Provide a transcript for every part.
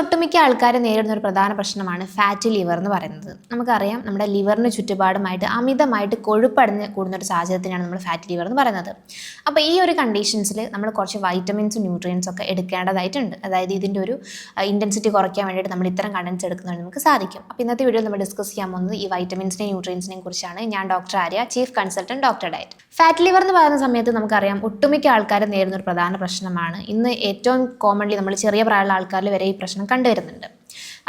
ഒട്ടുമിക്ക ആൾക്കാർ നേരിടുന്ന ഒരു പ്രധാന പ്രശ്നമാണ് ഫാറ്റ് ലിവർ എന്ന് പറയുന്നത്. നമുക്കറിയാം നമ്മുടെ ലിവറിന് ചുറ്റുപാടുമായിട്ട് അമിതമായിട്ട് കൊഴുപ്പടഞ്ഞ് കൂടുന്ന ഒരു സാഹചര്യത്തിനാണ് നമ്മൾ ഫാറ്റ് ലിവർ എന്ന് പറയുന്നത്. അപ്പോൾ ഈ ഒരു കണ്ടീഷൻസിൽ നമ്മൾ കുറച്ച് വൈറ്റമിൻസും ന്യൂട്രിയൻസും ഒക്കെ എടുക്കേണ്ടതായിട്ടുണ്ട്. അതായത് ഇതിന്റെ ഒരു ഇന്റൻസിറ്റി കുറയ്ക്കാൻ വേണ്ടിയിട്ട് നമ്മൾ ഇത്തരം കണ്ടൻസ് എടുക്കുന്നതിന് നമുക്ക് സാധിക്കും. അപ്പോൾ ഇന്നത്തെ വീഡിയോ നമ്മൾ ഡിസ്കസ് ചെയ്യാൻ പോകുന്നത് ഈ വൈറ്റമിൻസിനെയും ന്യൂട്രിയൻസിനെയും കുറിച്ചാണ്. ഞാൻ doctor Arya chief consultant doctor diet. Fat liver എന്ന് പറയുന്ന സമയത്ത് നമുക്കറിയാം ഒട്ടുമിക്ക ആൾക്കാർ നേരിടുന്ന ഒരു പ്രധാന പ്രശ്നമാണ്. ഇന്ന് ഏറ്റവും കോമൺലി നമ്മൾ ചെറിയ പ്രായമുള്ള ആൾക്കാരിൽ വരെ ഈ പ്രശ്നം കണ്ടുവരുന്നുണ്ട്.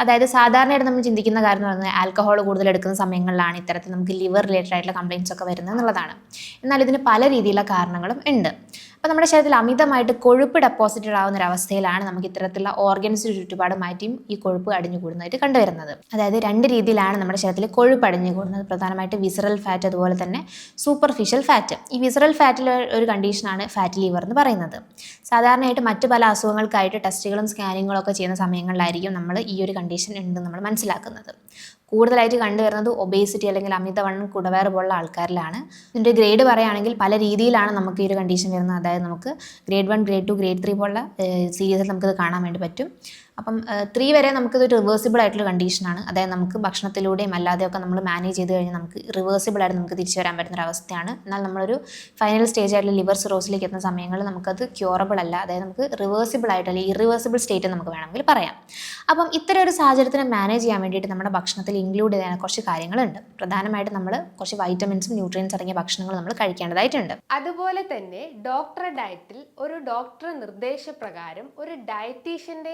അതായത് സാധാരണയായിട്ട് നമ്മൾ ചിന്തിക്കുന്ന കാര്യം എന്ന് പറയുന്നത് ആൽക്കഹോൾ കൂടുതൽ എടുക്കുന്ന സമയങ്ങളിലാണ് ഇത്തരത്തിൽ നമുക്ക് ലിവർ റിലേറ്റഡ് ആയിട്ടുള്ള കംപ്ലയിൻസ് ഒക്കെ വരുന്നത് എന്നുള്ളതാണ്. എന്നാൽ ഇതിന് പല രീതിയിലുള്ള കാരണങ്ങളും ഉണ്ട്. അപ്പോൾ നമ്മുടെ ശരീരത്തിൽ അമിതമായിട്ട് കൊഴുപ്പ് ഡെപ്പോസിറ്റഡ് ആവുന്ന ഒരു അവസ്ഥയിലാണ് നമുക്ക് ഇത്തരത്തിലുള്ള ഓർഗൻസ് ഓർഗൻസിന് ചുറ്റുപാടുമാറ്റിയും ഈ കൊഴുപ്പ് അടിഞ്ഞു കൂടുന്നതായിട്ട് കണ്ടുവരുന്നത്. അതായത് രണ്ട് രീതിയിലാണ് നമ്മുടെ ശരീരത്തിൽ കൊഴുപ്പ് അടിഞ്ഞു കൂടുന്നത് പ്രധാനമായിട്ട് വിസറൽ ഫാറ്റ് അതുപോലെ തന്നെ സൂപ്പർഫിഷ്യൽ ഫാറ്റ് ഈ വിസറൽ ഫാറ്റിൽ ഒരു കണ്ടീഷനാണ് ഫാറ്റ് ലിവർ എന്ന് പറയുന്നത്. സാധാരണയായിട്ട് മറ്റ് പല അസുഖങ്ങൾക്കായിട്ട് ടെസ്റ്റുകളും സ്കാനിങ്ങുകളും ഒക്കെ ചെയ്യുന്ന സമയങ്ങളിലായിരിക്കും നമ്മൾ ഈ ഒരു കണ്ടീഷൻ ഉണ്ടെന്ന് നമ്മൾ മനസ്സിലാക്കുന്നത്. കൂടുതലായിട്ട് കണ്ടുവരുന്നത് ഒബേസിറ്റി അല്ലെങ്കിൽ അമിതവണ്ണം കുടവയറ് പോലുള്ള ആൾക്കാരിലാണ്. ഇതിന്റെ ഗ്രേഡ് പറയുകയാണെങ്കിൽ പല രീതിയിലാണ് നമുക്ക് ഈ ഒരു കണ്ടീഷൻ വരുന്നത്. അതായത് നമുക്ക് grade one grade two grade three പോലുള്ള സീരീസിൽ നമുക്കിത് കാണാൻ വേണ്ടി പറ്റും. അപ്പം ത്രീ വരെ നമുക്കിത് റിവേഴ്സിബിൾ ആയിട്ടുള്ള കണ്ടീഷനാണ് അതായത് നമുക്ക് ഭക്ഷണത്തിലൂടെയും അല്ലാതെയൊക്കെ നമ്മൾ മാനേജ് ചെയ്ത് കഴിഞ്ഞാൽ നമുക്ക് റിവേഴ്സിബിൾ ആയിട്ട് നമുക്ക് തിരിച്ചു വരാൻ പറ്റുന്ന ഒരു അവസ്ഥയാണ്. എന്നാൽ നമ്മളൊരു ഫൈനൽ സ്റ്റേജ് ആയിട്ടുള്ള ലിവർ സിറോസിലേക്ക് എത്തുന്ന സമയങ്ങളിൽ നമുക്കത് ക്യൂറബിൾ അല്ല. അതായത് നമുക്ക് റിവേഴ്സിബിൾ ആയിട്ട് അല്ലെങ്കിൽ ഇറിവേഴ്സിബിൾ സ്റ്റേറ്റ് നമുക്ക് വേണമെങ്കിൽ പറയാം. അപ്പം ഇത്തരം ഒരു സാഹചര്യത്തിനെ മാനേജ് ചെയ്യാൻ വേണ്ടിയിട്ട് നമ്മുടെ ഭക്ഷണത്തിൽ ഇൻക്ലൂഡ് ചെയ്യാൻ കുറച്ച് കാര്യങ്ങളുണ്ട്. പ്രധാനമായിട്ട് നമ്മൾ കുറച്ച് വൈറ്റമിൻസും ന്യൂട്രിയൻസ് അടങ്ങിയ ഭക്ഷണങ്ങൾ നമ്മൾ കഴിക്കേണ്ടതായിട്ടുണ്ട്. അതുപോലെ തന്നെ ഡോക്ടറെ ഡയറ്റിൽ ഒരു ഡോക്ടർ നിർദ്ദേശപ്രകാരം ഒരു ഡയറ്റീഷ്യന്റെ ഡയറ്റീഷ്യന്റെ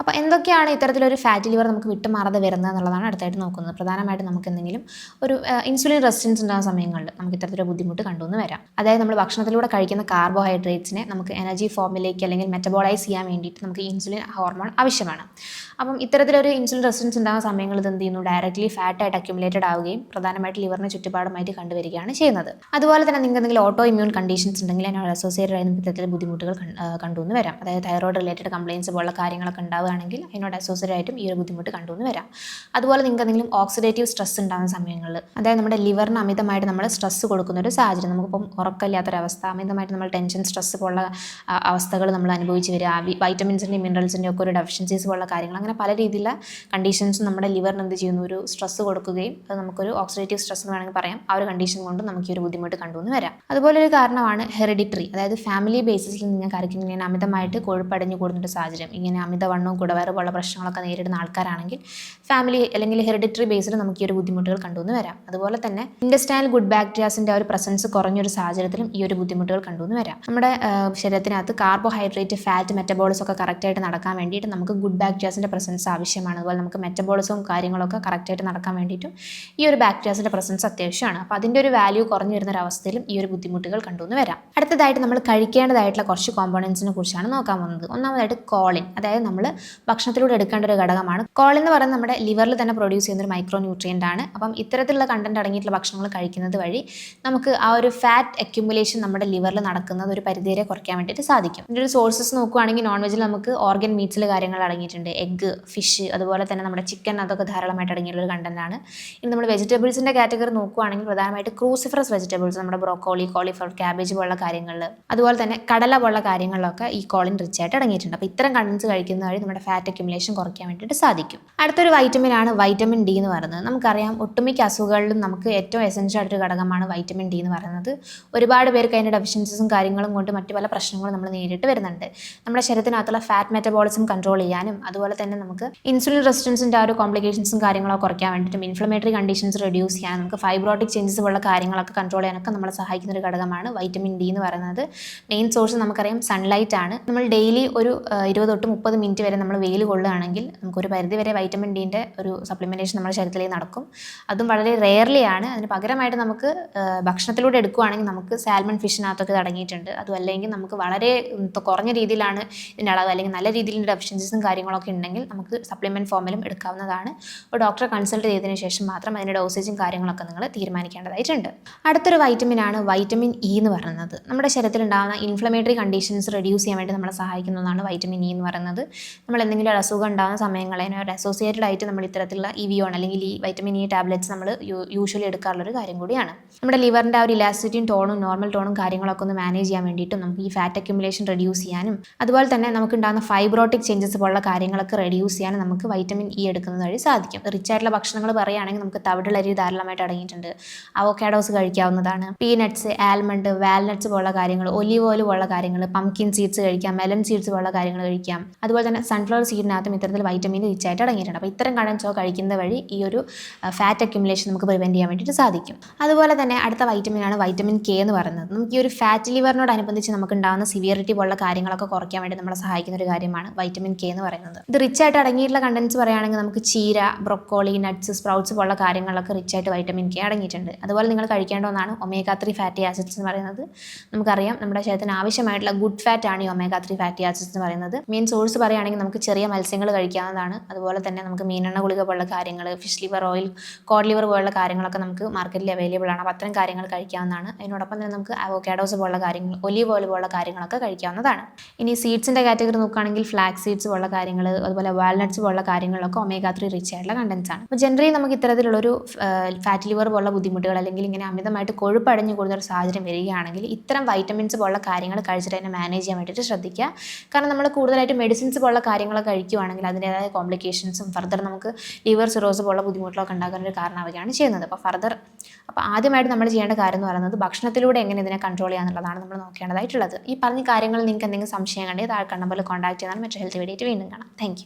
അപ്പോൾ എന്തൊക്കെയാണ് ഇത്തരത്തിലൊരു ഫാറ്റ് ലിവർ നമുക്ക് വിട്ടുമാറാതെ വരുന്നത് എന്നുള്ളതാണ് അടുത്തായിട്ട് നോക്കുന്നത്. പ്രധാനമായിട്ടും നമുക്ക് എന്തെങ്കിലും ഒരു ഇൻസുലിൻ റെസിസ്റ്റൻസ് ഉണ്ടാകുന്ന സമയങ്ങളിൽ നമുക്ക് ഇത്തരത്തിലൊരു ബുദ്ധിമുട്ട് കണ്ടുവന്ന് വരാം. അതായത് നമ്മൾ ഭക്ഷണത്തിലൂടെ കഴിക്കുന്ന കാർബോഹൈഡ്രേറ്റ്സിനെ നമുക്ക് എനർജി ഫോമിലേക്ക് അല്ലെങ്കിൽ മെറ്റബോളൈസ് ചെയ്യാൻ വേണ്ടിയിട്ട് നമുക്ക് ഇൻസുലിൻ ഹോർമോൺ ആവശ്യമാണ്. അപ്പം ഇത്തരത്തിലൊരു ഇൻസുലിൻ റെസിസ്റ്റൻസ് ഉണ്ടാകുന്ന സമയങ്ങളിൽ എന്ത് ചെയ്യുന്നു? ഡയറക്റ്റ്ലി ഫാറ്റായിട്ട് അക്യുമുലേറ്റഡ് ആവുകയും പ്രധാനമായിട്ട് ലിവറിനെ ചുറ്റുപാടുമായിട്ട് കണ്ടുവരികയാണ് ചെയ്യുന്നത്. അതുപോലെ തന്നെ നിങ്ങൾക്ക് എന്തെങ്കിലും ഓട്ടോ ഇമ്മ്യൂൺ കണ്ടീഷൻസ് ഉണ്ടെങ്കിൽ അതിനോട് അസോസിയേറ്റഡ് ആയ ഇത്തരത്തിലെ ബുദ്ധിമുട്ടുകൾ കണ്ടുവന്ന് വരാം. അതായത് തൈറോയ്ഡ് റിലേറ്റഡ് കംപ്ലയിൻസ് പോലുള്ള കാര്യങ്ങളൊക്കെ ഉണ്ടാവുകയാണെങ്കിൽ അതിനോട് അസോസിയേറ്റ് ആയിട്ടും ഈ ഒരു ബുദ്ധിമുട്ട് കണ്ടുവന്ന് വരാം. അതുപോലെ നിങ്ങൾക്ക് എന്തെങ്കിലും ഓക്സിഡേറ്റീവ് സ്ട്രെസ് ഉണ്ടാകുന്ന സമയങ്ങളിൽ അതായത് നമ്മുടെ ലിവറിന് അമിതമായിട്ട് നമ്മൾ സ്ട്രെസ് കൊടുക്കുന്ന ഒരു സാഹചര്യം നമുക്കിപ്പം ഉറക്കമില്ലാത്തൊരവസ്ഥ അമിതമായിട്ട് നമ്മൾ ടെൻഷൻ സ്ട്രെസ് പോലുള്ള അവസ്ഥകൾ നമ്മൾ അനുഭവിച്ച് വരിക വൈറ്റമിൻസിന്റെയും മിനറൽസിന്റെയും ഒക്കെ ഒരു ഡെഫിഷ്യൻസീസ് പോലുള്ള കാര്യങ്ങൾ അങ്ങനെ പല രീതിയിലുള്ള കണ്ടീഷൻസ് നമ്മുടെ ലിവറിന് എന്ത് ചെയ്യുന്നു? ഒരു സ്ട്രെസ് കൊടുക്കുകയും അത് നമുക്കൊരു ഓക്സിഡേറ്റീവ് സ്ട്രെസ് എന്ന് വേണമെങ്കിൽ പറയാം. ആ ഒരു കണ്ടീഷൻ കൊണ്ട് നമുക്ക് ഈ ഒരു ബുദ്ധിമുട്ട് കണ്ടുവന്ന് വരാം. അതുപോലെ ഒരു കാരണമാണ് ഹെറിഡിറ്ററി അതായത് ഫാമിലി ബേസിസിൽ നിങ്ങൾക്ക് ആർക്കും അമിതമായിട്ട് കൊഴുപ്പടഞ്ഞു കൂടുന്ന ഒരു സാഹചര്യം ഇങ്ങനെ അമിതവണ്ണവും കുടവയറ് പോലുള്ള പ്രശ്നങ്ങളൊക്കെ നേരിടുന്ന ആൾക്കാരാണെങ്കിൽ ഫാമിലി അല്ലെങ്കിൽ ഹെറിഡിറ്ററി ബേസിൽ നമുക്ക് ഈ ഒരു ബുദ്ധിമുട്ടുകൾ കണ്ടുവന്ന് വരാം. അതുപോലെ തന്നെ ഇൻഡസ്റ്റൈനൽ ഗുഡ് ബാക്ടീരിയാസിന്റെ ഒരു പ്രസൻസ് കുറഞ്ഞൊരു സാഹചര്യത്തിലും ഈ ഒരു ബുദ്ധിമുട്ടുകൾ കണ്ടുവന്ന് വരാം. നമ്മുടെ ശരീരത്തിനകത്ത് കാർബോഹൈഡ്രേറ്റ് ഫാറ്റ് മെറ്റബോളിസം ഒക്കെ കറക്റ്റായിട്ട് നടക്കാൻ വേണ്ടിയിട്ട് നമുക്ക് ഗുഡ് ബാക്ടീരിയാസിന്റെ പ്രസൻസ് ആവശ്യമാണ്. അതുപോലെ നമുക്ക് മെറ്റബോളിസവും കാര്യങ്ങളൊക്കെ കറക്റ്റായിട്ട് നടക്കാൻ വേണ്ടിയിട്ടും ഈ ഒരു ബാക്ടീരിയാസിന്റെ പ്രസൻസ് അത്യാവശ്യമാണ്. അപ്പോൾ അതിന്റെ ഒരു വാല്യൂ കുറഞ്ഞു വരുന്ന ഒരു അവസ്ഥയിലും ഈ ഒരു ബുദ്ധിമുട്ടുകൾ കണ്ടുവന്ന് വരാം. അടുത്തതായിട്ട് നമ്മൾ കഴിക്കേണ്ടതായിട്ടുള്ള കുറച്ച് കോമ്പോണൻസിനെ കുറിച്ചാണ് നോക്കാൻ പോകുന്നത്. ഒന്നാമതായിട്ട് കോളിൻ അതായത് നമ്മൾ ഭക്ഷണത്തിലൂടെ എടുക്കേണ്ട ഒരു ഘടകമാണ്. കോൾ എന്ന് പറയുന്നത് നമ്മുടെ ലിവറിൽ തന്നെ പ്രൊഡ്യൂസ് ചെയ്യുന്ന ഒരു മൈക്രോ ന്യൂട്രിയന്റ് ആണ്. അപ്പം ഇത്തരത്തിലുള്ള കണ്ടന്റ് അടങ്ങിയിട്ടുള്ള ഭക്ഷണങ്ങൾ കഴിക്കുന്നത് വഴി നമുക്ക് ആ ഒരു ഫാറ്റ് അക്യുമുലേഷൻ നമ്മുടെ ലിവറിൽ നടക്കുന്നത് ഒരു പരിധിവരെ കുറയ്ക്കാൻ വേണ്ടിയിട്ട് സാധിക്കും. ഇതിന്റെ ഒരു സോഴ്സസ് നോക്കുകയാണെങ്കിൽ നോൺ വെജിൽ നമുക്ക് ഓർഗൻ മീറ്റ്സിൽ കാര്യങ്ങൾ അടങ്ങിയിട്ടുണ്ട്. എഗ്ഗ് ഫിഷ് അതുപോലെ തന്നെ നമ്മുടെ ചിക്കൻ അതൊക്കെ ധാരാളമായിട്ട് അടങ്ങിയിട്ടുള്ള ഒരു കണ്ടന്റാണ് ഇനി നമ്മൾ വെജിറ്റബിൾസിന്റെ കാറ്റഗറി നോക്കുകയാണെങ്കിൽ പ്രധാനമായിട്ട് ക്രൂസിഫറസ് വെജിറ്റബിൾസ് നമ്മുടെ ബ്രോക്കോളി കോളിഫ്ലവർ ക്യാബേജ് പോലുള്ള കാര്യങ്ങളിൽ അതുപോലെ തന്നെ കടല പോലുള്ള കാര്യങ്ങളിലൊക്കെ ഈ കോളിൻ റിച്ച് ആയിട്ട് അടങ്ങിയിട്ടുണ്ട്. അപ്പോൾ ഇത്തരം കണ്ടൻസ് കഴിക്കുന്ന വഴി നമ്മുടെ ഫാറ്റ് അക്യുമുലേഷൻ കുറയ്ക്കാൻ വേണ്ടിയിട്ട് സാധിക്കും. അടുത്തൊരു വൈറ്റമിൻ ആണ് വൈറ്റമിൻ ഡി എന്ന് പറയുന്നത്. നമുക്കറിയാം ഒട്ടുമിക്ക അസുഖങ്ങളിലും നമുക്ക് ഏറ്റവും എസെൻഷ്യൽ ആയിട്ടൊരു ഘടകമാണ് വൈറ്റമിൻ ഡി എന്ന് പറയുന്നത്. ഒരുപാട് പേർക്ക് അതിന്റെ ഡെഫിഷ്യൻസീസും കാര്യങ്ങളും കൊണ്ട് മറ്റു പല പ്രശ്നങ്ങളും നമ്മൾ നേരിട്ട് വരുന്നുണ്ട്. നമ്മുടെ ശരീരത്തിനകത്തുള്ള ഫാറ്റ് മെറ്റബോളിസം കൺട്രോൾ ചെയ്യാനും അതുപോലെ തന്നെ നമുക്ക് ഇൻസുലിൻ റെസിസ്റ്റൻസിന്റെ ആ ഒരു കോംപ്ലിക്കേഷൻസും കാര്യങ്ങളൊക്കെ കുറയ്ക്കാൻ വേണ്ടിയിട്ടും ഇൻഫ്ലമേറ്ററി കണ്ടീഷൻസ് റെഡ്യൂസ് ചെയ്യാൻ നമുക്ക് ഫൈബ്രോട്ടിക് ചേഞ്ചസ് പോലുള്ള കാര്യങ്ങളൊക്കെ കൺട്രോൾ ചെയ്യാനൊക്കെ നമ്മളെ സഹായിക്കുന്ന ഒരു ഘടകമാണ് വൈറ്റമിൻ ഡി എന്ന് പറയുന്നത്. മെയിൻ സോഴ്സ് നമുക്കറിയാം സൺലൈറ്റ് ആണ്. നമ്മൾ ഡെയിലി ഒരു ഇരുപത് തൊട്ട് മുപ്പത് മിനിറ്റ് വരെ നമ്മൾ വെയിൽ കൊള്ളുകയാണെങ്കിൽ നമുക്കൊരു പരിധിവരെ വൈറ്റമിൻ ഡീന്റെ ഒരു സപ്ലിമെന്റേഷൻ നമ്മുടെ ശരീരത്തിലേക്ക് നടക്കും. അതും വളരെ റെയർലി ആണ്. അതിന് പകരമായിട്ട് നമുക്ക് ഭക്ഷണത്തിലൂടെ എടുക്കുകയാണെങ്കിൽ നമുക്ക് സാൽമൺ ഫിഷിനകത്തൊക്കെ അടങ്ങിയിട്ടുണ്ട്. അതും അല്ലെങ്കിൽ നമുക്ക് വളരെ കുറഞ്ഞ രീതിയിലാണ് ഇതിന്റെ അളവ് അല്ലെങ്കിൽ നല്ല രീതിയിലുള്ള ഡെഫിഷ്യൻസീസും കാര്യങ്ങളൊക്കെ ഉണ്ടെങ്കിൽ നമുക്ക് സപ്ലിമെന്റ് ഫോമിലും എടുക്കാവുന്നതാണ്. ഒരു ഡോക്ടറെ കൺസൾട്ട് ചെയ്തതിന് ശേഷം മാത്രം അതിന്റെ ഡോസേജും കാര്യങ്ങളൊക്കെ നിങ്ങൾ തീരുമാനിക്കേണ്ടതായിട്ടുണ്ട്. അടുത്തൊരു വൈറ്റമിനാണ് വൈറ്റമിൻ ഇ എന്ന് പറയുന്നത്. നമ്മുടെ ശരീരത്തിൽ ഉണ്ടാകുന്ന ഇൻഫ്ലമേറ്ററി കണ്ടീഷൻസ് റെഡ്യൂസ് ചെയ്യാൻ വേണ്ടി നമ്മളെ സഹായിക്കുന്നതാണ് വൈറ്റമിൻ ഇ എന്ന് പറയുന്നത്. നമ്മൾ എന്തെങ്കിലും ഒരു അസുഖം ഉണ്ടാകുന്ന ഒരു അസോസിയേറ്റഡ് ആയിട്ട് നമ്മൾ ഇത്തരത്തിലുള്ള ഇ വിയോൺ അല്ലെങ്കിൽ ഈ വൈറ്റമിൻ ഇ ടാബ്ലറ്റ്സ് നമ്മൾ യൂഷ്വലി എടുക്കാറുള്ള ഒരു കാര്യം കൂടിയാണ്. നമ്മുടെ ലിവറിന്റെ ആ ഒരു ഇലാസ്റ്റിറ്റിയും ടോണും നോർമൽ ടോണും കാര്യങ്ങളൊക്കെ ഒന്ന് മാനേജ് ചെയ്യാൻ വേണ്ടിയിട്ടും നമുക്ക് ഈ ഫാറ്റ് അക്യുമുലേഷൻ റെഡ്യൂസ് ചെയ്യാനും അതുപോലെ തന്നെ നമുക്ക് ഉണ്ടാകുന്ന ഫൈബ്രോട്ടിക് ചേഞ്ചസ് പോലുള്ള കാര്യങ്ങളൊക്കെ റെഡ്യൂസ് ചെയ്യാനും നമുക്ക് വൈറ്റമിൻ ഇ എടുക്കുന്നത് വഴി സാധിക്കും. റിച്ച് ആയിട്ടുള്ള ഭക്ഷണങ്ങൾ പറയുകയാണെങ്കിൽ നമുക്ക് തവിടുള്ളരി ധാരാളമായിട്ട് അടങ്ങിയിട്ടുണ്ട്. അവോക്കാഡോസ് കഴിക്കാവുന്നതാണ്. പീനട്സ് ആൽമണ്ട് വാൽനട്സ് പോലുള്ള കാര്യങ്ങൾ ഒലിവ് ഓയിൽ പോലുള്ള കാര്യങ്ങൾ പംകിൻ സീഡ്സ് കഴിക്കാം മെലൻ സീഡ്സ് പോലുള്ള കാര്യങ്ങൾ കഴിക്കാം. അതുപോലെ തന്നെ സൺഫ്ലവർ സീഡിനകത്തും ഇത്തരത്തിൽ വൈറ്റമിൻ റിച്ച് ആയിട്ട് അടങ്ങിയിട്ടുണ്ട്. അപ്പോൾ ഇത്തരം ചോ കഴിക്കുന്ന വഴി ഈ ഒരു ഫാറ്റ് അക്യുമുലേഷൻ നമുക്ക് പ്രിവെന്റ് ചെയ്യാൻ വേണ്ടിയിട്ട് സാധിക്കും. അതുപോലെ തന്നെ അടുത്ത വൈറ്റമിനാണ് വൈറ്റമിൻ കെ എന്ന് പറയുന്നത്. നമുക്ക് ഈ ഒരു ഫാറ്റ് ലിവറിനോടനുബന്ധിച്ച് നമുക്ക് ഉണ്ടാകുന്ന സിവിയറിറ്റി പോലുള്ള കാര്യങ്ങളൊക്കെ കുറയ്ക്കാൻ വേണ്ടി നമ്മളെ സഹായിക്കുന്ന ഒരു കാര്യമാണ് വൈറ്റമിൻ കെ എന്ന് പറയുന്നത്. ഇത് റിച്ച് ആയിട്ട് അടങ്ങിയിട്ടുള്ള കണ്ടൻസ് പറയുകയാണെങ്കിൽ നമുക്ക് ചീര ബ്രൊക്കോളി നട്ട്സ് സ്പ്രൗട്ട്സ് പോലുള്ള കാര്യങ്ങളൊക്കെ റിച്ച് ആയിട്ട് വൈറ്റമിൻ കെ അടങ്ങിയിട്ടുണ്ട്. അതുപോലെ നിങ്ങൾ കഴിക്കേണ്ട ഒന്നാണ് ഒമേഗ ത്രീ ഫാറ്റി ആസിഡ്സ് എന്ന് പറയുന്നത്. നമുക്കറിയാം നമ്മുടെ ശരീരത്തിന് ആവശ്യമായിട്ടുള്ള ഗുഡ് ഫാറ്റ് ആണ് ഈ ഒമേഗ ത്രീ ഫാറ്റി ആസിഡ്സ് എന്ന് പറയുന്നത്. മെയിൻ സോഴ്സ് പറയുകയാണെങ്കിൽ നമുക്ക് ചെറിയ മത്സ്യങ്ങൾ കഴിക്കാവുന്നതാണ്. അതുപോലെ തന്നെ നമുക്ക് മീനെണ്ണ ഗുളിക പോലുള്ള കാര്യങ്ങൾ fish liver oil cod liver പോലുള്ള കാര്യങ്ങളൊക്കെ നമുക്ക് മാർക്കറ്റിൽ അവൈലബിൾ ആണ്. അപ്പോൾ അത്തരം കാര്യങ്ങൾ കഴിക്കാവുന്നതാണ്. അതിനോടൊപ്പം തന്നെ നമുക്ക് അവോക്കാഡോസ് പോലുള്ള കാര്യങ്ങൾ ഒലീവ് ഓയിൽ പോലുള്ള കാര്യങ്ങളൊക്കെ കഴിക്കാവുന്നതാണ്. ഇനി സീഡ്സിന്റെ കാറ്റഗറി നോക്കുകയാണെങ്കിൽ ഫ്ലാക്സ് സീഡ്സ് പോലുള്ള കാര്യങ്ങൾ അതുപോലെ വാൽനട്ട്സ് പോലുള്ള കാര്യങ്ങളൊക്കെ ഒമേഗ ത്രീ റിച്ച് ആയിട്ടുള്ള കണ്ടൻസ് ആണ്. അപ്പോൾ ജനറലി നമുക്ക് ഇത്തരത്തിലുള്ളൊരു ഫാറ്റ് ലിവർ പോലുള്ള ബുദ്ധിമുട്ടുകൾ അല്ലെങ്കിൽ ഇങ്ങനെ അമിതമായിട്ട് കൊഴുപ്പ് അടഞ്ഞു കൂടുന്ന ഒരു സാഹചര്യം വരികയാണെങ്കിൽ ഇത്തരം വൈറ്റമിൻസ് പോലുള്ള കാര്യങ്ങൾ കഴിച്ചിട്ട് അതിനെ മാനേജ് ചെയ്യാൻ വേണ്ടിയിട്ട് ശ്രദ്ധിക്കുക. കാരണം നമ്മൾ കൂടുതലായിട്ട് മെഡിസിൻസ് പോലുള്ള കാര്യങ്ങളൊക്കെ കഴിക്കുകയാണെങ്കിൽ അതിന്റേതായ കോംപ്ലിക്കേഷൻസും ഫർദർ നമുക്ക് ലിവർ സിറോസ് പോലുള്ള ബുദ്ധിമുട്ടുകളൊക്കെ ഉണ്ടാക്കാൻ ഒരു കാരണമാവുകയാണ് ചെയ്യുന്നത്. അപ്പോൾ ഫർദർ അപ്പോൾ ആദ്യമായിട്ട് നമ്മൾ ചെയ്യേണ്ട കാര്യം എന്ന് പറയുന്നത് ഭക്ഷണത്തിലൂടെ എങ്ങനെ ഇതിനെ കൺട്രോൾ ചെയ്യാന്നുള്ളതാണ് നമ്മൾ നോക്കേണ്ടതായിട്ടുള്ളത്. ഈ പറഞ്ഞ കാര്യങ്ങൾ നിങ്ങൾക്ക് എന്തെങ്കിലും സംശയം കണ്ടെങ്കിൽ താഴെ കണ്ണമ്പോൾ കോൺടാക്ട് ചെയ്താൽ മറ്റു ഹെൽത്ത് വേണ്ടിയിട്ട് വീണ്ടും കാണാം. താങ്ക്